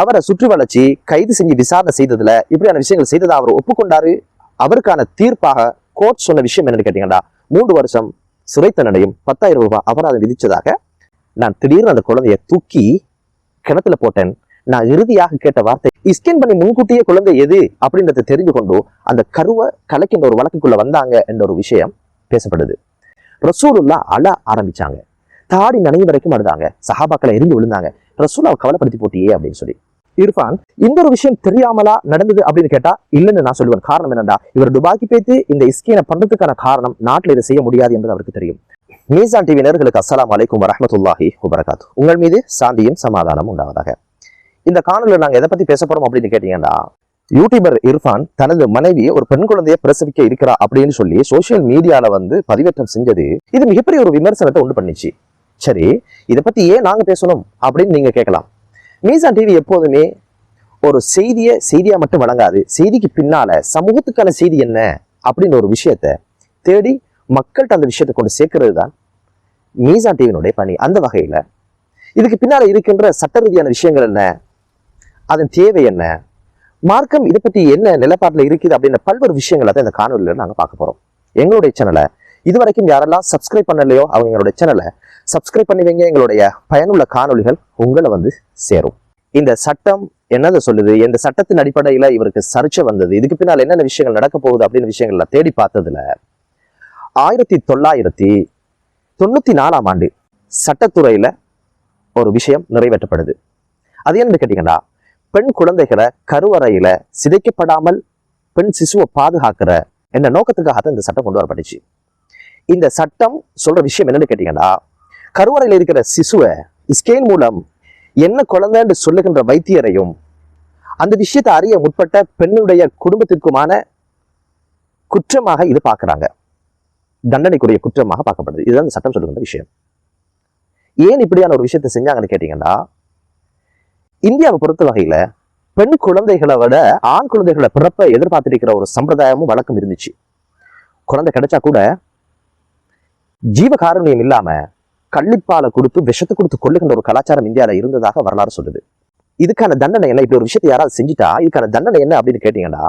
அவரை சுற்றி வளைச்சி கைது செஞ்சு விசாரணை செய்ததுல இப்படியான விஷயங்கள் செய்ததை அவர் ஒப்புக்கொண்டாரு. அவருக்கான தீர்ப்பாக கோர்ட் சொன்ன விஷயம் என்னன்னு கேட்டீங்கன்னா மூன்று வருஷம் சிறை தண்டனையும் பத்தாயிரம் ரூபாய் அபராதம் விதிச்சதாக நான் திடீர்னு அந்த குழந்தைய தூக்கி கிணத்துல போட்டேன். நான் இறுதியாக கேட்ட வார்த்தை ஸ்கேன் பண்ணி முன்கூட்டியே குழந்தை எது? அப்படின்றத தெரிஞ்சு கொண்டு அந்த கருவை கலைக்கின்ற ஒரு வழக்குக்குள்ள வந்தாங்க என்ற ஒரு விஷயம் பேசப்படுது. ரசூலுல்லா அழ ஆரம்பிச்சாங்க. தாடி நனையும் வரைக்கும் அழுதாங்க. சஹாபாக்களை எரிஞ்சு விழுந்தாங்க. ரசூலாவை கவலைப்படுத்தி போட்டியே அப்படின்னு சொல்லி. இர்ஃபான் இந்த ஒரு விஷயம் தெரியாமலா நடந்தது அப்படின்னு கேட்டா இல்லைன்னு நான் சொல்லுவேன். காரணம் என்னடா இவர் துபாக்கி பேத்து இந்த இஸ்கீனை பண்றதுக்கான காரணம் நாட்டில் இதை செய்ய முடியாது என்பது அவருக்கு தெரியும். மீசான் டிவி நேர்களுக்கு அஸ்லாம் வலைக்கும் வரமத்துல்லாஹி வபரகாத்து. உங்கள் மீது சாந்தியும் சமாதானம் உண்டாவதாக. இந்த காணொலியில் நாங்க எதை பத்தி பேச போறோம் அப்படின்னு கேட்டீங்கன்னா யூடியூபர் இர்ஃபான் தனது மனைவி ஒரு பெண் குழந்தையை பிரசவிக்க இருக்கிறா அப்படின்னு சொல்லி சோசியல் மீடியால வந்து பதிவேற்றம் செஞ்சது இது மிகப்பெரிய ஒரு விமர்சனத்தை உண்டு பண்ணிச்சு. சரி இதை பத்தி ஏன் நாங்க பேசணும் அப்படின்னு நீங்க கேட்கலாம். மீசான் டிவி எப்போதுமே ஒரு செய்தியை செய்தியா மட்டும் வழங்காது. செய்திக்கு பின்னால சமூகத்துக்கான செய்தி என்ன அப்படின்னு ஒரு விஷயத்த தேடி மக்கள்கிட்ட அந்த விஷயத்தை கொண்டு சேர்க்கிறது தான் மீசான் டிவியினுடைய பணி. அந்த வகையில இதுக்கு பின்னால இருக்கின்ற சட்ட ரீதியான விஷயங்கள் என்ன? அதன் தேவை என்ன? மார்க்கம் இதை பத்தி என்ன நிலப்பாட்டில் இருக்குது அப்படின்ற பல்வேறு விஷயங்களை தான் இந்த காணொலியில் நாங்கள் பார்க்க போறோம். எங்களுடைய சேனலை இதுவரைக்கும் யாரெல்லாம் சப்ஸ்கிரைப் பண்ணலையோ அவங்க எங்களுடைய சேனலை சப்ஸ்கிரைப் பண்ணி வைங்க எங்களுடைய பயனுள்ள காணொளிகள் உங்களை வந்து சேரும். இந்த சட்டம் என்னதை சொல்லுது? இந்த சட்டத்தின் அடிப்படையில இவருக்கு சர்ச்சை வந்தது? இதுக்கு பின்னால் என்னென்ன விஷயங்கள் நடக்க போகுது அப்படின்னு விஷயங்கள்ல தேடி பார்த்ததுல ஆயிரத்தி தொள்ளாயிரத்தி தொண்ணூத்தி நாலாம் ஆண்டு சட்டத்துறையில ஒரு விஷயம் நிறைவேற்றப்படுது. அது என்னன்னு கேட்டீங்கன்னா பெண் குழந்தைகளை கருவறையில சிதைக்கப்படாமல் பெண் சிசுவை பாதுகாக்கிற என்ற நோக்கத்துக்காக தான் இந்த சட்டம் கொண்டு வரப்பட்டுச்சு. இந்த சட்டம் சொல்ற விஷயம் என்னன்னு கேட்டிங்கன்னா கருவறையில் இருக்கிற சிசுவை ஸ்கேன் மூலம் என்ன குழந்தைன்னு சொல்லுகின்ற வைத்தியரையும் அந்த விஷயத்தை அறிய முற்பட்ட பெண்ணுடைய குடும்பத்திற்குமான குற்றமாக இது பார்க்கறாங்க. தண்டனைக்குரிய குற்றமாக பார்க்கப்படுது. இதுதான் இந்த சட்டம் சொல்லுகின்ற விஷயம். ஏன் இப்படியான ஒரு விஷயத்தை செஞ்சாங்கன்னு கேட்டீங்கன்னா இந்தியாவை பொறுத்த வகையில பெண் குழந்தைகளை விட ஆண் குழந்தைகளை பிறப்ப எதிர்பார்த்திருக்கிற ஒரு சம்பிரதாயமும் வழக்கம் இருந்துச்சு. குழந்தை கிடைச்சா கூட ஜீவகாருண்யம் இல்லாம கள்ளிப்பாலை கொடுத்து விஷத்தை கொடுத்து கொள்ளுகின்ற ஒரு கலாச்சாரம் இந்தியாவில் இருந்ததாக வரலாறு சொல்லுது. இதுக்கான தண்டனை என்ன? இப்படி ஒரு விஷயத்தை யாராவது செஞ்சுட்டா இதுக்கான தண்டனை என்ன அப்படின்னு கேட்டீங்கன்னா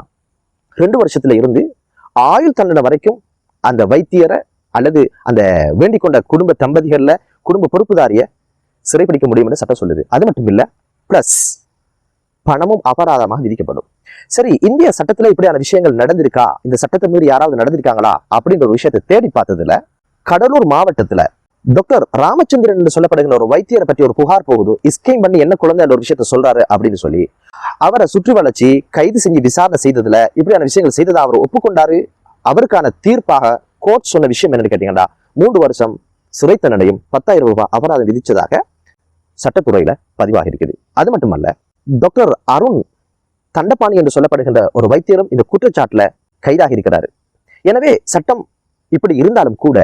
ரெண்டு வருஷத்துல இருந்து ஆயுள் தண்டனை வரைக்கும் அந்த வைத்தியரை அல்லது அந்த வேண்டிக் கொண்ட குடும்ப தம்பதிகள்ல குடும்ப பொறுப்புதாரிய சிறைப்பிடிக்க முடியும்னு சட்டம் சொல்லுது. அது மட்டும் இல்லை பிளஸ் பணமும் அபராதமாக விதிக்கப்படும். சரி இந்திய சட்டத்துல இப்படியான விஷயங்கள் நடந்திருக்கா? இந்த சட்டத்தை மீறி யாராவது நடந்திருக்காங்களா? அப்படின்ற ஒரு விஷயத்தை தேடி பார்த்ததுல கடலூர் மாவட்டத்துல டாக்டர் ராமச்சந்திரன் என்று சொல்லப்படுகிற ஒரு வைத்தியரை பற்றி ஒரு புகார் போகுது. இஸ்கேம் பண்ணி என்ன குழந்தை ஒரு விஷயத்த சொல்றாரு அப்படின்னு சொல்லி அவரை சுற்றி வளைச்சி கைது செஞ்சு விசாரணை செய்ததுல இப்படியான விஷயங்கள் செய்ததை அவர் ஒப்புக்கொண்டாரு. அவருக்கான தீர்ப்பாக கோர்ட் சொன்ன விஷயம் என்னன்னு கேட்டீங்கன்னா மூன்று வருஷம் சிறை தண்டனையும் பத்தாயிரம் ரூபாய் அபராதம் விதிச்சதாக சட்டத்துறையில பதிவாகி இருக்குது. அது மட்டுமல்ல டாக்டர் அருண் தண்டபாணி என்று சொல்லப்படுகின்ற ஒரு வைத்தியரும் இந்த குற்றச்சாட்டுல கைதாகி இருக்கிறாரு. எனவே சட்டம் இப்படி இருந்தாலும் கூட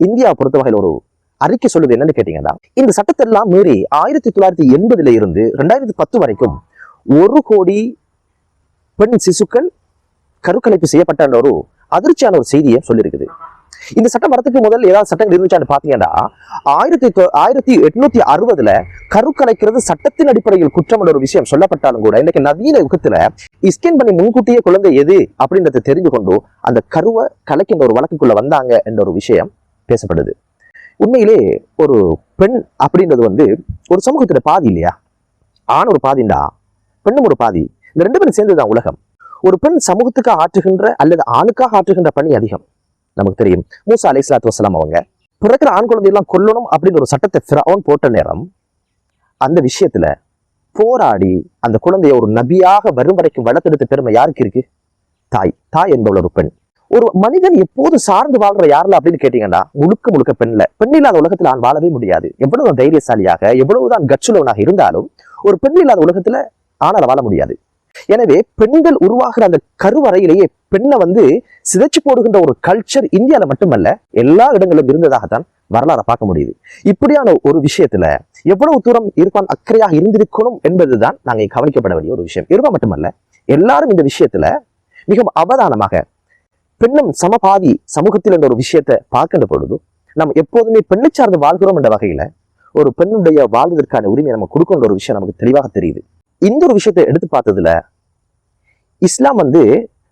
இந்தியா பொறுத்த வகையில் ஒரு அறிக்கை சொல்லுது என்னன்னு கேட்டீங்கன்னா இந்த சட்டத்தெல்லாம் மீறி ஆயிரத்தி தொள்ளாயிரத்தி எண்பதுல இருந்து ரெண்டாயிரத்தி பத்து வரைக்கும் ஒரு கோடி பெண் சிசுக்கள் கருக்கலைப்பு செய்யப்பட்ட ஒரு அதிர்ச்சியான ஒரு செய்தியை சொல்லியிருக்குது. இந்த சட்டம் வரதுக்கு முதல் ஏதாவது சட்டங்கள் இருந்துச்சான்னு பாத்தீங்கன்னா ஆயிரத்தி ஆயிரத்தி எட்நூத்தி அறுபதுல கருக்கலைக்கிறது சட்டத்தின் அடிப்படையில் குற்றம் ஒரு விஷயம் சொல்லப்பட்டாலும் கூட இன்னைக்கு நவீன யுகத்துல இஸ்கேன் பண்ணி முன்கூட்டியே குழந்தை எது அப்படின்றத தெரிந்து கொண்டு அந்த கருவை கலைக்கின்ற ஒரு வழக்குக்குள்ள வந்தாங்க என்ற ஒரு விஷயம் பேசப்படுது. உண்மையிலே ஒரு பெண் அப்படின்றது வந்து ஒரு சமூகத்துல பாதி இல்லையா? ஆண் ஒரு பாதிண்டா? பெண்ணும் ஒரு பாதி. இந்த ரெண்டு பேரும் சேர்ந்துதான் உலகம். ஒரு பெண் சமூகத்துக்கு ஆற்றுகின்ற அல்லது ஆணுக்காக ஆற்றுகின்ற பணி அதிகம். நமக்கு தெரியும். மூசா அலை சலாத்து வசலாம் அவங்க பிறக்கிற ஆண் குழந்தையெல்லாம் கொல்லணும் அப்படின்னு ஒரு சட்டத்தை ஃபிரௌன் போட்ட நேரம் அந்த விஷயத்துல போராடி அந்த குழந்தைய ஒரு நபியாக வரும் வரைக்கும் வளர்த்தெடுத்த பெருமை யாருக்கு இருக்கு? தாய். தாய் என்பவள் ஒரு பெண். ஒரு மனிதன் எப்போது சார்ந்து வாழ்ற யாருல அப்படின்னு கேட்டீங்கன்னா முழுக்க முழுக்க பெண்ல. பெண் இல்லாத உலகத்துல நான் வாழவே முடியாது. எவ்வளவு தைரியசாலியாக எவ்வளவுதான் கச்சுலவனாக இருந்தாலும் ஒரு பெண் இல்லாத உலகத்துல ஆனால வாழ முடியாது. எனவே பெண்கள் உருவாகிற அந்த கருவறையிலேயே பெண்ணை வந்து சிதைச்சு போடுகின்ற ஒரு கல்ச்சர் இந்தியால மட்டுமல்ல எல்லா இடங்களிலும் இருந்ததாகத்தான் வரலாறை பார்க்க முடியுது. இப்படியான ஒரு விஷயத்துல எவ்வளவு தூரம் இருப்பான் அக்கறையாக இருந்திருக்கணும் என்பதுதான் நாங்க கவனிக்கப்பட வேண்டிய ஒரு விஷயம். இருப்பா மட்டுமல்ல எல்லாரும் இந்த விஷயத்துல மிகவும் அவதானமாக பெண்ணும் சமபாதி சமூகத்தில் என்ற ஒரு விஷயத்தை பார்க்கின்ற பொழுது நம்ம எப்போதுமே பெண்ணை சார்ந்து வாழ்கிறோம் என்ற வகையில ஒரு பெண்ணுடைய வாழ்வதற்கான உரிமையை நம்ம கொடுக்கின்ற ஒரு விஷயம் நமக்கு தெளிவாக தெரியுது. இந்த ஒரு விஷயத்தை எடுத்து பார்த்ததுல இஸ்லாம் வந்து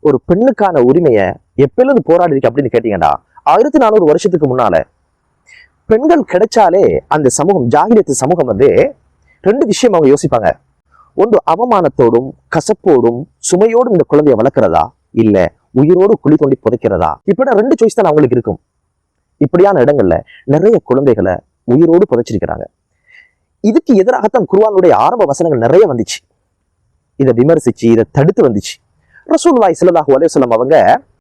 ஒரு பெண்ணுக்கான உரிமையை எப்பயிலிருந்து போராடி இருக்கு அப்படின்னு கேட்டீங்கன்னா ஆயிரத்தி நானூறு வருஷத்துக்கு முன்னால பெண்கள் கிடைச்சாலே அந்த சமூகம் ஜாகிரத்து சமூகம் வந்து ரெண்டு விஷயம் அவங்க யோசிப்பாங்க. ஒன்று அவமானத்தோடும் கசப்போடும் சுமையோடும் இந்த குழந்தையை வளர்க்கிறதா? இல்ல உயிரோடு குழி தோண்டி புதைக்கிறதா? இப்படி ரெண்டு சாய்ஸ் தான் அவங்களுக்கு இருக்கும். இப்படியான இடங்கள்ல நிறைய குழந்தைகளை உயிரோடு புதைச்சிருக்கிறாங்க. இதுக்கு எதிராகத்தான் குருவானுடைய ஆரம்ப வசனங்கள் நிறைய வந்துச்சு. இதை விமர்சிச்சு இதை தடுத்து வந்துச்சு. ரசூலுல்லாஹி சிலதாக அலைஹி வஸல்லம் அவங்க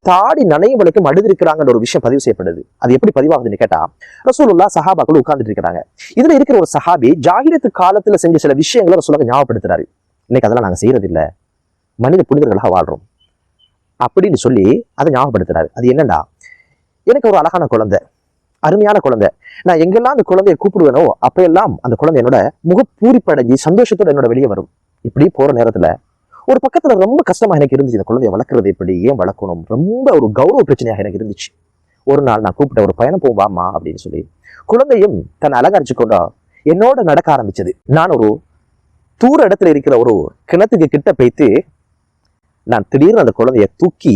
தாடி நனையும் வரைக்கும் அழுதிருக்கிறாங்கன்ற ஒரு விஷயம் பதிவு செய்யப்படுது. அது எப்படி பதிவாகுதுன்னு கேட்டா ரசூலுல்லா சஹாபாக்கள் உட்கார்ந்துட்டு இருக்கிறாங்க இதுல இருக்கிற ஒரு சஹாபி ஜாகிரத்து காலத்துல செஞ்ச சில விஷயங்களை ரசூலாக ஞாபகப்படுத்துறாரு. இன்னைக்கு அதெல்லாம் நாங்க செய்யறது இல்ல மனித புனிதர்களாக வாழ்றோம். அப்படின்னு சொல்லி அதை ஞாபகப்படுத்துறாரு. அது என்னன்னா எனக்கு ஒரு அழகான குழந்தை அருமையான குழந்தை. நான் எங்கெல்லாம் அந்த குழந்தையை கூப்பிடுவேனோ அப்பெல்லாம் அந்த குழந்தை என்னோட முகப்பூரிப்படைஞ்சு சந்தோஷத்தோட என்னோட வெளியே வரும். இப்படி போற நேரத்துல ஒரு பக்கத்துல ரொம்ப கஷ்டமா எனக்கு இருந்துச்சு இந்த குழந்தைய வளர்க்குறது எப்படி ஏன் வளர்க்கணும்? ரொம்ப ஒரு கௌரவ பிரச்சனையாக எனக்கு இருந்துச்சு. ஒரு நாள் நான் கூப்பிட்ட ஒரு பயணம் போவாமா அப்படின்னு சொல்லி குழந்தையும் தன்னை அலங்கரிச்சு கொண்டா என்னோட நடக்க ஆரம்பிச்சது. நான் ஒரு தூர இடத்துல இருக்கிற ஒரு கிணத்துக்கு கிட்ட போய்த்து நான் திடீர்னு அந்த குழந்தைய தூக்கி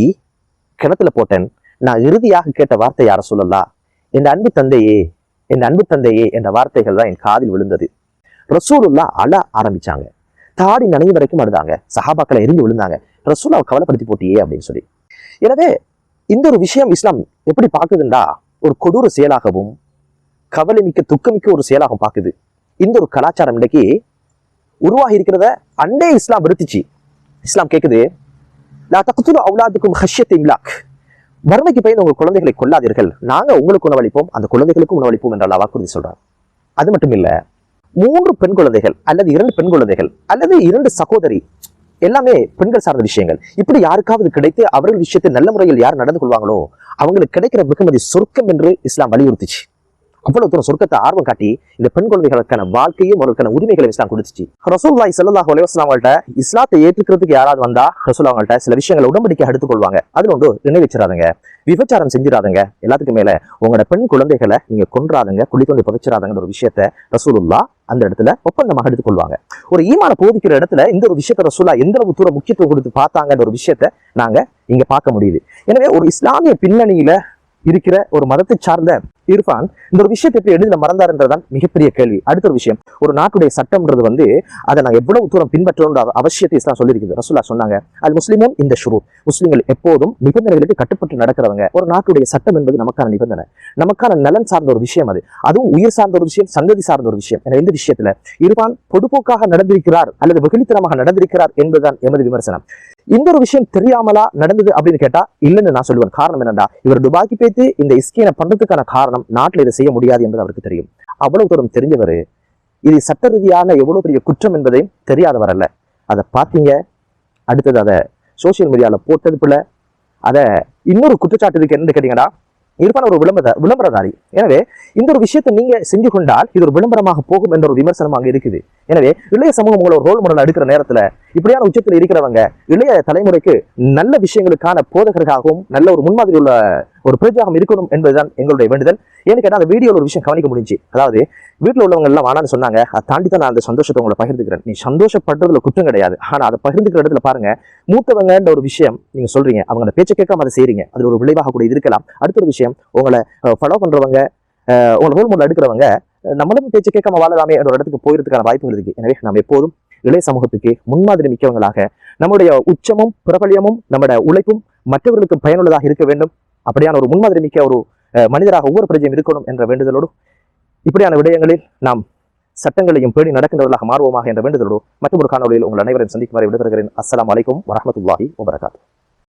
கிணத்துல போட்டேன். நான் இறுதியாக கேட்ட வார்த்தை யார சொல்லலா? என் அன்பு தந்தையே என் அன்பு தந்தையே என்ற வார்த்தைகள் தான் என் காதில் விழுந்தது. ரசூலுல்லா அழ ஆரம்பிச்சாங்க. தாடி நனைவு வரைக்கும் அழுதாங்க. சஹாபாக்களை எரிஞ்சு விழுந்தாங்க. ரசூலா கவலைப்படுத்தி போட்டியே அப்படின்னு சொல்லி. எனவே இந்த ஒரு விஷயம் இஸ்லாம் எப்படி பார்க்குதுண்டா? ஒரு கொடூர செயலாகவும் கவலைமிக்க துக்கமிக்க ஒரு செயலாகவும் பார்க்குது. இந்த ஒரு கலாச்சாரம் இன்னைக்கு உருவாகி இருக்கிறத அண்டே இஸ்லாம் விடுத்துச்சு இஸ்லாம் கேட்குது லா தக்துலு அவுலாதுக்கும் ஹஷ்யத்தை இம்லாக் வறுமைக்கு பயந்து உங்கள் குழந்தைகளை கொல்லாதீர்கள். நாங்க உங்களுக்கு உணவளிப்போம். அந்த குழந்தைகளுக்கும் உணவளிப்போம் என்ற அல்லா வாக்குறுதி சொல்றார் அது மட்டும் இல்ல மூன்று பெண் குழந்தைகள் அல்லது இரண்டு பெண் குழந்தைகள் அல்லது இரண்டு சகோதரி எல்லாமே பெண்கள் சார்ந்த விஷயங்கள். இப்படி யாருக்காவது கிடைத்து அவர்கள் விஷயத்தை நல்ல முறையில் யார் நடந்து கொள்வாங்களோ அவங்களுக்கு கிடைக்கிற வெகுமதி சொர்க்கம் என்று இஸ்லாம் வலியுறுத்துச்சு. அவ்வளவு தூரம் சொர்க்கத்தை ஆர்வம் காட்டி இந்த பெண் குழந்தைகளுக்கான வாழ்க்கையும் அவர்களுக்கான உரிமைகளை இஸ்லாம் கொடுத்துச்சு. ரசூல்லாய் ஸல்லல்லாஹு அலைஹி அவங்கள்ட்ட இஸ்லாத்தை ஏற்றுக்கிறதுக்கு யாராவது வந்தா ரசூல் அவங்கள்ட்ட சில விஷயங்களை உடம்படிக்கை எடுத்துக்கொள்வாங்க. அதில் ஒன்று நினைவச்சிடாதுங்க விபச்சாரம் செஞ்சிடாதுங்க. எல்லாத்துக்கும் மேல உங்களோட பெண் குழந்தைகளை நீங்க கொன்றாதுங்க. குழி தோண்டி புதைச்சிடாதுங்கிற ஒரு விஷயத்த ரசூலுல்லா அந்த இடத்துல ஒப்பந்தமாக எடுத்துக்கொள்வாங்க. ஒரு ஈமான போதிக்கிற இடத்துல இந்த ஒரு விஷயத்த ரசூலா எந்த அளவு தூரம் முக்கியத்துவம் கொடுத்து பார்த்தாங்கன்ற ஒரு விஷயத்த நாங்க இங்க பார்க்க முடியுது. எனவே ஒரு இஸ்லாமிய பின்னணியில இருக்கிற ஒரு மதத்தை சார்ந்த இர்ஃபான் இந்த ஒரு விஷயத்தை எப்படி எழுதின மறந்தாருன்றதான் மிகப்பெரிய கேள்வி. அடுத்த ஒரு விஷயம் ஒரு நாட்டுடைய சட்டம்ன்றது வந்து அதை நான் எவ்வளவு தூரம் பின்பற்றோன்ற அவசியத்தை இஸ்லாம் சொல்லியிருக்குது. ரசூலா சொன்னாங்க அது முஸ்லீமும் இந்த ஷுரூ முஸ்லீம்கள் எப்போதும் நிபந்தனைகளுக்கு கட்டுப்பட்டு நடக்கிறவங்க. ஒரு நாட்டுடைய சட்டம் என்பது நமக்கான நிபந்தனை. நமக்கான நலன் சார்ந்த ஒரு விஷயம் அது. அதுவும் உயிர் சார்ந்த ஒரு விஷயம் சந்ததி சார்ந்த ஒரு விஷயம். என இந்த விஷயத்துல இர்ஃபான் பொதுப்போக்காக நடந்திருக்கிறார் அல்லது வெகுளித்தனமாக நடந்திருக்கிறார் என்பதுதான் எமது விமர்சனம். இந்த ஒரு விஷயம் தெரியாமலா நடந்தது அப்படின்னு கேட்டா இல்லைன்னு நான் சொல்லுவேன். காரணம் என்னடா இவர் துபாக்கி பேத்து இந்த இஸ்கீனை பண்றதுக்கான காரணம் காரணம் நாட்டில் இதை செய்ய முடியாது என்பது அவருக்கு தெரியும். அவ்வளவு தூரம் தெரிஞ்சவர் இது சட்ட ரீதியான எவ்வளோ பெரிய குற்றம் என்பதையும் தெரியாதவர் அல்ல. அதை பார்த்தீங்க. அடுத்தது அதை சோசியல் மீடியாவில் போட்டது போல அதை இன்னொரு குற்றச்சாட்டு இருக்கு என்னன்னு கேட்டீங்கன்னா இருப்பான ஒரு விளம்பர விளம்பரதாரி. எனவே இந்த ஒரு விஷயத்தை நீங்க செஞ்சு கொண்டால் இது ஒரு விளம்பரமாக போகும் என்ற ஒரு விமர்சனம் அங்க இருக்குது. எனவே இளைய சமூகம் உங்களை ஒரு ரோல் மாடல் எடுக்கிற நேரத்துல இப்படியான உச்சத்தில் இருக்கிறவங்க இளைய தலைமுறைக்கு நல்ல விஷயங்களுக்கான போதகர்களாகவும் நல்ல ஒரு முன்மாதிரி உள்ள ஒரு பிரஜாகம் இருக்கணும் என்பதுதான் எங்களுடைய வேண்டுதல். ஏன்னு கேட்டால் அந்த வீடியோவில் ஒரு விஷயம் கவனிக்க முடிஞ்சு அதாவது வீட்டில் உள்ளவங்க எல்லாம் வேணான்னு சொன்னாங்க. அதை தாண்டி தான் நான் அந்த சந்தோஷத்தை உங்களை பகிர்ந்துக்கிறேன். நீ சந்தோஷப்படுறதுல குற்றம் கிடையாது. ஆனா அதை பகிர்ந்துக்கிற இடத்துல பாருங்க மூத்தவங்கன்ற ஒரு விஷயம் நீங்க சொல்றீங்க. அவங்க அந்த பேச்சை கேட்காம அதை செய்றீங்க. அது ஒரு விளைவாக கூட இருக்கலாம். அடுத்த ஒரு விஷயம் உங்களை ஃபாலோ பண்றவங்க உங்களை ரோல் மாடல் எடுக்கிறவங்க நம்மளும் பேச்சு கேட்காம வாழலாமே என்ற ஒரு இடத்துக்கு போயிருக்கான வாய்ப்புகள் இருக்கு. எனவே நம்ம எப்போதும் இளைய சமூகத்துக்கு முன்மாதிரி மிக்கவங்களாக நம்முடைய உச்சமும் பிரபலியமும் நம்முடைய உழைப்பும் மற்றவர்களுக்கு பயனுள்ளதாக இருக்க வேண்டும். அப்படியான ஒரு முன்மாதிரி மிக்க ஒரு மனிதராக ஒவ்வொரு பிரஜையும் இருக்கணும் என்ற வேண்டுதலோடு இப்படியான விடயங்களில் நாம் சட்டங்களையும் பேணி நடக்கின்றவர்களாக மாறுவோமாக என்ற வேண்டுதலோடு மற்றொரு காணொலியில் உங்கள் அனைவரையும் சந்திக்குமாறு விடுதலைகிறேன் அஸ்லாம் வலைக்கும் வரமத்துல்லாஹி வபரகாத்துஹு